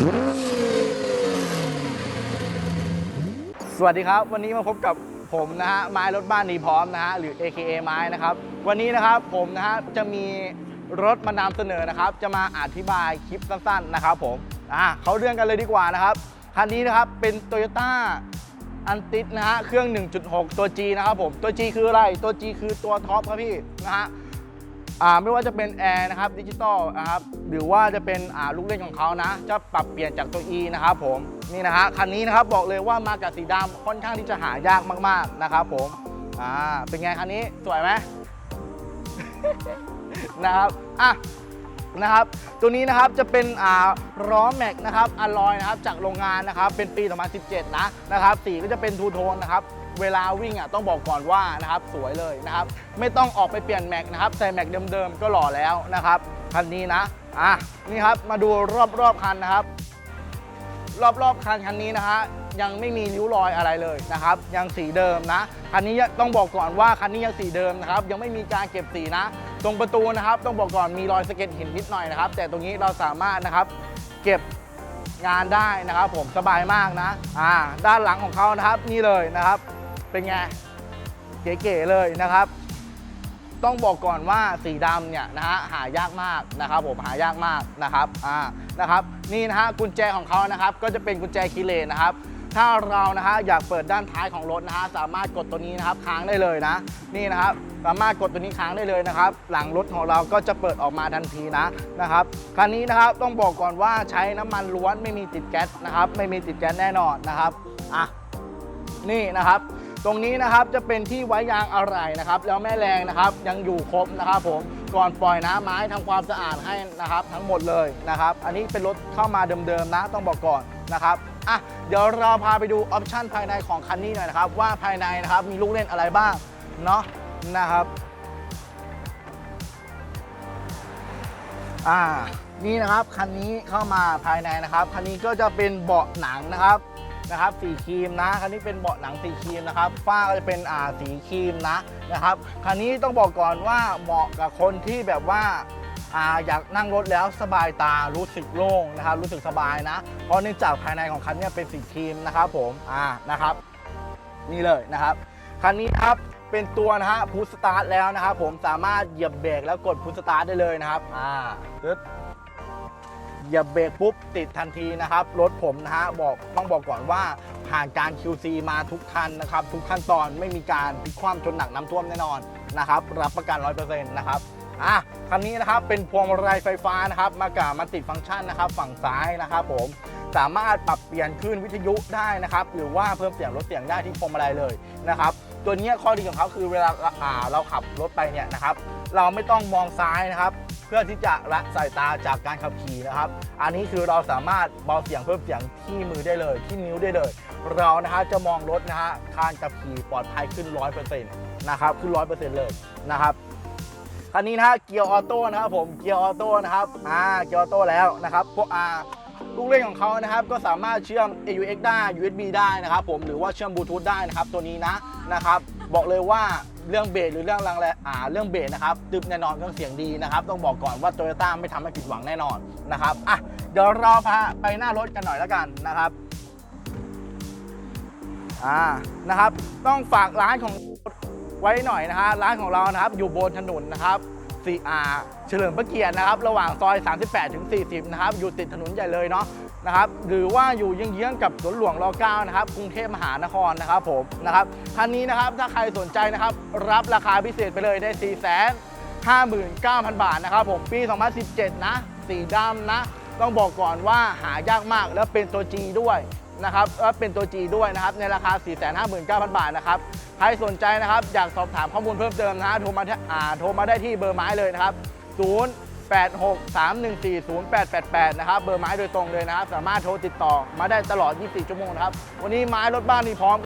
สวัสดีครับ วันนี้มาพบกับผมนะฮะไม้รถบ้านนีพร้อมนะฮะหรือ AKA ไม้นะครับ วันนี้นะครับผมนะฮะจะมีรถมานำเสนอนะครับ จะมาอธิบายคลิปสั้นๆนะครับผมอะเขาเรื่องกันเลยดีกว่านะครับคันนี้นะครับเป็น Toyota อันติดนะฮะเครื่อง 1.6 ตัว G นะครับผมตัว G คืออะไรตัว G คือตัวท็อปครับพี่นะฮะ ไม่ว่าจะเป็นแอร์นะครับดิจิตอลนะครับหรือว่าจะเป็นอ่าลูกเล่นของเขานะ จะปรับเปลี่ยนจากตัว E นะครับผมนี่นะฮะคันนี้นะครับบอกเลยว่ามากับสีดำค่อนข้างที่จะหายากมากๆนะครับผมอ่าเป็นไงคันนี้สวยไหมนะครับอะนะครับตัวนี้นะครับจะเป็นอ่าล้อแม็กนะครับอลลอยนะครับจากโรงงานนะครับเป็นปี 2017 นะนะครับสีก็จะเป็นทูโทนนะครับ เวลาวิ่งอะต้องบอกก่อนว่านะครับสวยเลยนะครับ ไม่ต้องออกไปเปลี่ยนแม็กนะครับใส่แม็กเดิมๆก็หล่อแล้วนะครับคันนี้นะอะนี่ครับมาดูรอบๆคันนะครับ รอบๆคันคันนี้นะฮะยังไม่มีริ้วรอยอะไรเลยนะครับ ยังสีเดิมนะคันนี้ต้องบอกก่อนว่าคันนี้ยังสีเดิมนะครับ ยังไม่มีการเก็บสีนะ ตรงประตูนะครับ ต้องบอกก่อนมีรอยสะเก็ดหินนิดหน่อยนะครับ แต่ตรงนี้เราสามารถนะครับ เก็บงานได้นะครับ ผมสบายมากนะอ่าด้านหลังของเขานะครับนี่เลยนะครับ เป็นไง เก๋ๆเลยนะครับ ต้องบอกก่อนว่าสีดำเนี่ยนะฮะหายากมากนะครับผมหายากมากนะครับอ่านะครับนี่นะฮะกุญแจของเขานะครับ ก็จะเป็นกุญแจคีเลนนะครับถ้าเรานะฮะอยากเปิดด้านท้ายของรถนะฮะสามารถกดตัวนี้นะครับค้างได้เลยนะ นี่นะครับสามารถกดตัวนี้ค้างได้เลยนะครับ หลังรถของเราก็จะเปิดออกมาทันทีนะนะครับคันนี้นะครับต้องบอกก่อนว่าใช้น้ำมันล้วนไม่มีติดแก๊สนะครับ ไม่มีติดแก๊สแน่นอนนะครับอะนี่นะครับ ตรงนี้นะครับจะเป็นที่ไว้ยางอะไหล่นะครับ แล้วแม่แรงนะครับยังอยู่ครบนะครับผมก่อนปล่อยน้ำไม้ทำความสะอาดให้นะครับ ทั้งหมดเลยนะครับ อันนี้เป็นรถเข้ามาเดิมๆนะต้องบอกก่อนนะครับอะเดี๋ยวเราพาไปดูออปชันภายในของคันนี้หน่อยนะครับ ว่าภายในนะครับมีลูกเล่นอะไรบ้างเนาะนะครับอ่านี่นะครับคันนี้เข้ามาภายในนะครับ คันนี้ก็จะเป็นเบาะหนังนะครับ นะครับสีครีมนะคันนี้เป็นเบาะหนังสีครีมนะครับฝ้าก็จะเป็นอ่าสีครีมนะนะครับคันนี้ต้องบอกก่อนว่าเหมาะกับคนที่แบบว่าอ่าอยากนั่งรถแล้วสบายตารู้สึกโล่งนะครับ รู้สึกสบายนะ เพราะเนื่องจากภายในของคันนี้เป็นสีครีมนะครับผมอ่านะครับ นี่เลยนะครับคันนี้ครับเป็นตัวนะฮะพุชสตาร์ทแล้วนะครับผมสามารถเหยียบเบรกแล้วกดพุชสตาร์ทได้เลยนะครับอ่า ปึ๊บเหยียบเบรกปุ๊บติดทันทีนะครับ รถผมนะฮะบอกต้องบอกก่อนว่าผ่านการ QC มาทุกคันนะครับ ทุกขั้นตอนไม่มีการพลิกคว่ำจนหนักน้ำท่วมแน่นอนนะครับ รับประกัน 100%นะครับอะคันนี้นะครับเป็นพวงมาลัยไฟฟ้านะครับมากับมันติดฟังก์ชันนะครับ ฝั่งซ้ายนะครับผมสามารถปรับเปลี่ยนคลื่นวิทยุได้นะครับ หรือว่าเพิ่มเสียงลดเสียงได้ที่พวงมาลัยเลยนะครับตัวนี้ข้อดีของเขาคือเวลาเราขับรถไปเนี่ยนะครับ เราไม่ต้องมองซ้ายนะครับ พื่อที่จะละสายตาจากการขับขี่นะครับ อันนี้คือเราสามารถเบาเสียงเพิ่มเสียงที่มือได้เลย ที่นิ้วได้เลย เรานะฮะจะมองรถนะฮะการขับขี่ปลอดภัยขึ้น 100%นะครับขึ้น 100%เลยนะครับคันนี้นะฮะเกียร์ออโต้นะครับผมเกียร์ออโต้นะครับอ่าเกียร์ออโต้แล้วนะครับพวกอ่าลูกเล่นของเขานะครับก็สามารถเชื่อม AUX ได้ USB ได้นะครับผมหรือว่าเชื่อมบลูทูธได้นะครับตัวนี้นะนะครับ บอกเลยว่าเรื่องเบสหรือเรื่องรังแรอ่าเรื่องเบสนะครับตึบแน่นอนเครื่องเสียงดีนะครับต้องบอกก่อนว่า Toyota ไม่ทำให้ผิดหวังแน่นอนนะครับอะเดี๋ยวเราพาไปหน้ารถกันหน่อยแล้วกันนะครับอ่านะครับ ต้องฝากร้านของไว้หน่อยนะฮะร้านของเรานะครับอยู่บนถนนนะครับสีอาเฉลิมพระเกียรตินะครับ ระหว่างซอย 38 ถึง 40 นะครับ อยู่ติดถนนใหญ่เลยเนาะ นะครับหรือว่าอยู่เยื้องๆกับสวนหลวงร9นะครับกรุงเทพมหานครนะครับผมนะครับคันนี้นะครับถ้าใครสนใจนะครับรับราคาพิเศษไปเลยได้4 5 9 0 0 0 บาทนะครับผมปี 2017 นะสีดำนะ ต้องบอกก่อนว่าหายากมากแล้วเป็นตัว G ด้วยนะครับแล้วเป็นตัว G ด้วยนะครับในราคา 459,000 บาทนะครับใครสนใจนะครับอยากสอบถามข้อมูลเพิ่มเติมนะโทรมาโทรมาได้ที่เบอร์ไม้เลยนะครับ0 0863140888 นะครับ เบอร์ไม้โดยตรงเลยนะครับ สามารถโทรติดต่อมาได้ตลอด 24 ชั่วโมงนะครับ วันนี้ไม้รถบ้านมีพร้อม